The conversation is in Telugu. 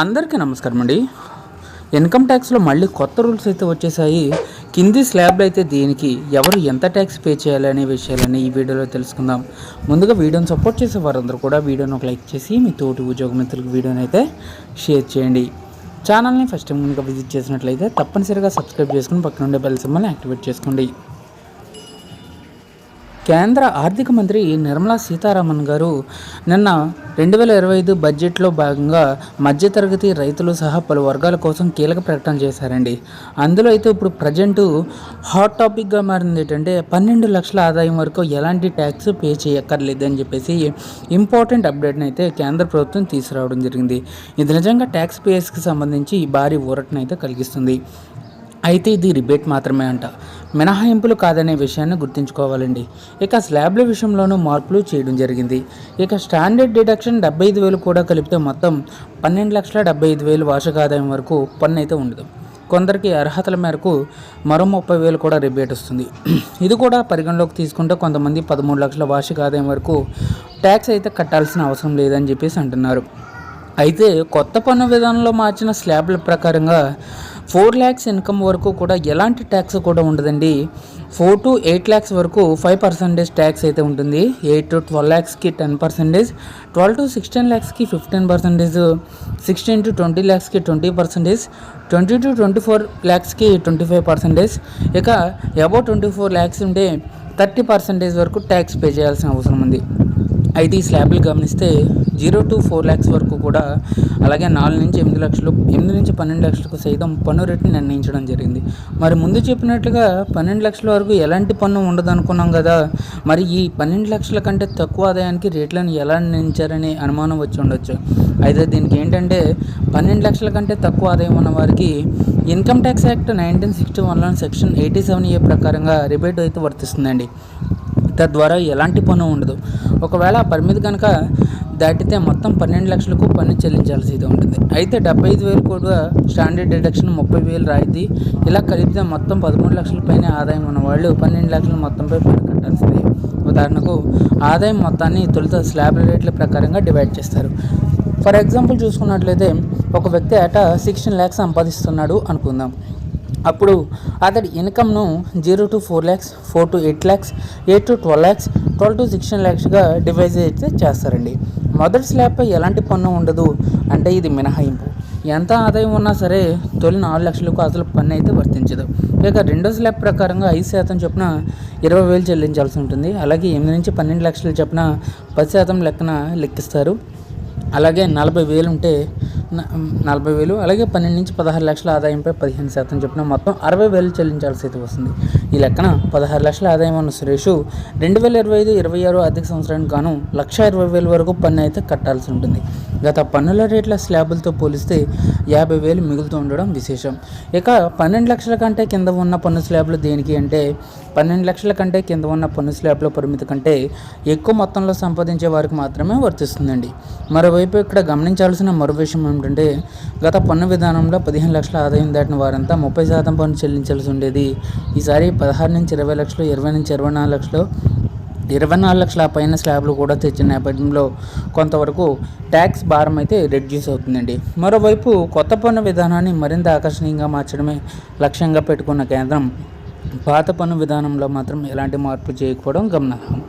అందరికీ నమస్కారం అండి. ఇన్కమ్ ట్యాక్స్లో మళ్ళీ కొత్త రూల్స్ అయితే వచ్చేసాయి. కింది స్లాబ్లు అయితే దీనికి ఎవరు ఎంత ట్యాక్స్ పే చేయాలి అనే విషయాలని ఈ వీడియోలో తెలుసుకుందాం. ముందుగా వీడియోని సపోర్ట్ చేసే వారందరూ కూడా వీడియోని ఒక లైక్ చేసి మీ తోటి ఉద్యోగ మిత్రులకు వీడియోని అయితే షేర్ చేయండి. ఛానల్ని ఫస్ట్ టైం కనుక విజిట్ చేసినట్లయితే తప్పనిసరిగా సబ్స్క్రైబ్ చేసుకుని పక్కన ఉండే బెల్ సింబల్ని యాక్టివేట్ చేసుకోండి. కేంద్ర ఆర్థిక మంత్రి నిర్మలా సీతారామన్ గారు నిన్న రెండు వేల ఇరవై ఐదు బడ్జెట్లో భాగంగా మధ్యతరగతి రైతులు సహా పలు వర్గాల కోసం కీలక ప్రకటన చేశారండి. అందులో అయితే ఇప్పుడు ప్రజెంట్ హాట్ టాపిక్గా మారింది ఏంటంటే పన్నెండు లక్షల ఆదాయం వరకు ఎలాంటి ట్యాక్స్ పే చేయక్కర్లేదని చెప్పేసి ఇంపార్టెంట్ అప్డేట్ని అయితే కేంద్ర ప్రభుత్వం తీసుకురావడం జరిగింది. ఇది నిజంగా ట్యాక్స్ పేయర్స్కి సంబంధించి భారీ ఊరటనైతే కలిగిస్తుంది. అయితే ఇది రిబేట్ మాత్రమే అంట. మినహాయింపులు కాదనే విషయాన్ని గుర్తుంచుకోవాలండి. ఇక స్లాబ్ల విషయంలోనూ మార్పులు చేయడం జరిగింది. ఇక స్టాండర్డ్ డిడక్షన్ డెబ్బై ఐదు వేలు కూడా కలిపితే మొత్తం పన్నెండు లక్షల డెబ్బై ఐదు వేలు వార్షిక ఆదాయం వరకు పన్ను అయితే ఉండదు. కొందరికి అర్హతల మేరకు మరో ముప్పై వేలు కూడా రిబేట్ వస్తుంది. ఇది కూడా పరిగణలోకి తీసుకుంటే కొంతమంది పదమూడు లక్షల వార్షిక ఆదాయం వరకు ట్యాక్స్ అయితే కట్టాల్సిన అవసరం లేదని చెప్పేసి అంటున్నారు. అయితే కొత్త పన్ను విధానంలో మార్చిన స్లాబ్ల ప్రకారంగా ఫోర్ ల్యాక్స్ ఇన్కమ్ వరకు కూడా ఎలాంటి ట్యాక్స్ కూడా ఉండదండి. ఫోర్ టు ఎయిట్ ల్యాక్స్ వరకు ఫైవ్ పర్సెంటేజ్ ట్యాక్స్ అయితే ఉంటుంది. Eight to twelve ల్యాక్స్కి ten percentage twelve to sixteen ల్యాక్స్కి fifteen percentage sixteen to twenty ల్యాక్స్కి twenty percentage twenty to twenty four ల్యాక్స్కి twenty five percentage. ఇక అబౌవ్ ట్వంటీ ఫోర్ ల్యాక్స్ ఉంటే థర్టీ పర్సెంటేజ్ వరకు ట్యాక్స్ పే చేయాల్సిన అవసరం ఉంది. అయితే ఈ స్లాబ్లు గమనిస్తే జీరో టు ఫోర్ ల్యాక్స్ వరకు కూడా అలాగే నాలుగు నుంచి ఎనిమిది లక్షలు ఎనిమిది నుంచి పన్నెండు లక్షలకు సైతం పన్ను రేటుని నిర్ణయించడం జరిగింది. మరి ముందు చెప్పినట్లుగా పన్నెండు లక్షల వరకు ఎలాంటి పన్ను ఉండదు అనుకున్నాం కదా మరి ఈ పన్నెండు లక్షల కంటే తక్కువ ఆదాయానికి రేట్లను ఎలా నిర్ణయించారనే అనుమానం వచ్చి ఉండొచ్చు. అయితే దీనికి ఏంటంటే పన్నెండు లక్షల కంటే తక్కువ ఆదాయం ఉన్న వారికి income tax act nineteen sixty వన్లో సెక్షన్ ఎయిటీ సెవెన్ ఏ ప్రకారంగా రిబేట్ అయితే వర్తిస్తుందండి. తద్వారా ఎలాంటి పన్ను ఉండదు. ఒకవేళ ఆ పరిమితి కనుక దాటితే మొత్తం పన్నెండు లక్షలకు పన్ను చెల్లించాల్సి ఉంటుంది. అయితే డెబ్బై ఐదు వేలు కూడా స్టాండర్డ్ డిడక్షన్ ముప్పై వేలు రాయితీ ఇలా కలిపితే మొత్తం పదమూడు లక్షల పైన ఆదాయం ఉన్న వాళ్ళు పన్నెండు లక్షల మొత్తంపై పన్ను కట్టాల్సింది. ఉదాహరణకు ఆదాయం మొత్తాన్ని తొలుత స్లాబ్ రేట్ల ప్రకారంగా డివైడ్ చేస్తారు. ఫర్ ఎగ్జాంపుల్ చూసుకున్నట్లయితే ఒక వ్యక్తి ఏటా సిక్స్టీన్ ల్యాక్స్ సంపాదిస్తున్నాడు అనుకుందాం. అప్పుడు అతడి ఇన్కమ్ను zero to four lakhs four to eight lakhs eight to twelve lakhs twelve to sixteen ల్యాక్స్గా device అయితే చేస్తారండి. మొదటి స్లాబ్పై ఎలాంటి పన్ను ఉండదు అంటే ఇది మినహాయింపు. ఎంత ఆదాయం ఉన్నా సరే తొలి నాలుగు లక్షలకు అసలు పన్ను అయితే వర్తించదు. ఇక రెండో స్లాబ్ ప్రకారంగా ఐదు శాతం చొప్పున ఇరవై వేలు చెల్లించాల్సి ఉంటుంది. అలాగే ఎనిమిది నుంచి పన్నెండు లక్షల చొప్పున పది శాతం లెక్కన లెక్కిస్తారు. అలాగే నలభై వేలు ఉంటే నలభై వేలు అలాగే పన్నెండు నుంచి పదహారు లక్షల ఆదాయంపై పదిహేను శాతం చొప్పున మొత్తం అరవై వేలు చెల్లించాల్సి అయితే వస్తుంది. ఈ లెక్కన పదహారు లక్షల ఆదాయం ఉన్న సురేష్ రెండు వేల ఇరవై ఐదు ఇరవై ఆరు ఆర్థిక సంవత్సరానికి గాను లక్ష ఇరవై వేల వరకు పన్ను అయితే కట్టాల్సి ఉంటుంది. గత పన్నుల రేట్ల స్లాబులతో పోలిస్తే యాభై వేలు మిగులుతూ ఉండడం విశేషం. ఇక పన్నెండు లక్షల కంటే కింద ఉన్న పన్ను స్లాబ్లు దేనికి అంటే పన్నెండు లక్షల కంటే కింద ఉన్న పన్ను స్లాబ్ల పరిమితి కంటే ఎక్కువ మొత్తంలో సంపాదించే వారికి మాత్రమే వర్తిస్తుందండి. మరోవైపు ఇక్కడ గమనించాల్సిన మరో విషయం ఏమిటంటే గత పన్ను విధానంలో పదిహేను లక్షల ఆదాయం దాటిన వారంతా ముప్పై శాతం పన్ను చెల్లించాల్సి ఉండేది. ఈసారి పదహారు నుంచి ఇరవై లక్షలు ఇరవై నుంచి ఇరవై నాలుగు లక్షలు ఇరవై నాలుగు లక్షల పైన స్లాబ్లు కూడా తెచ్చిన నేపథ్యంలో కొంతవరకు ట్యాక్స్ భారం అయితే రెడ్యూస్ అవుతుందండి. మరోవైపు కొత్త పన్ను విధానాన్ని మరింత ఆకర్షణీయంగా మార్చడమే లక్ష్యంగా పెట్టుకున్న కేంద్రం పాత పన్ను విధానంలో మాత్రం ఎలాంటి మార్పు చేయకపోవడం గమనార్హం.